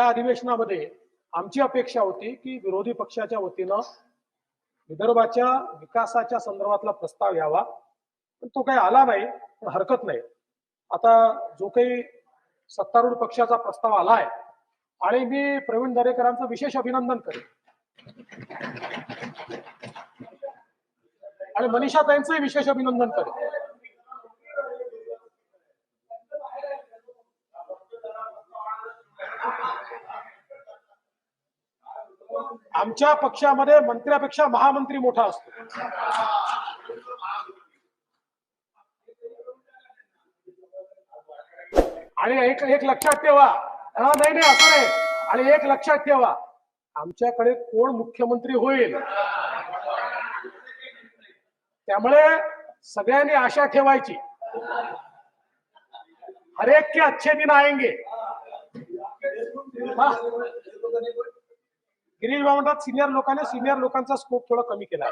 या अधिवेशनामध्ये आमची अपेक्षा होती की विरोधी पक्षाच्या वतीनं विदर्भाच्या विकासाच्या संदर्भातला प्रस्ताव यावा. पण तो काही आला नाही पण हरकत नाही. आता जो काही सत्तारूढ पक्षाचा प्रस्ताव आलाय आणि मी प्रवीण दरेकरांचं विशेष अभिनंदन करेन. आणि मनीषा ताईंचंही विशेष अभिनंदन करेन. आमच्या पक्षामध्ये मंत्र्यापेक्षा महामंत्री मोठा असतो. आणि एक एक लक्षात ठेवा. हा, नाही नाही असं नाही. आणि एक लक्षात ठेवा. आमच्याकडे कोण मुख्यमंत्री होईल? त्यामुळे सगळ्यांनी आशा ठेवायची. हरेक के अच्छे दिन आएंगे. हा. गिरीश भाऊ म्हणतात सिनियर लोकांनी सिनियर लोकांचा स्कोप थोडा कमी केला.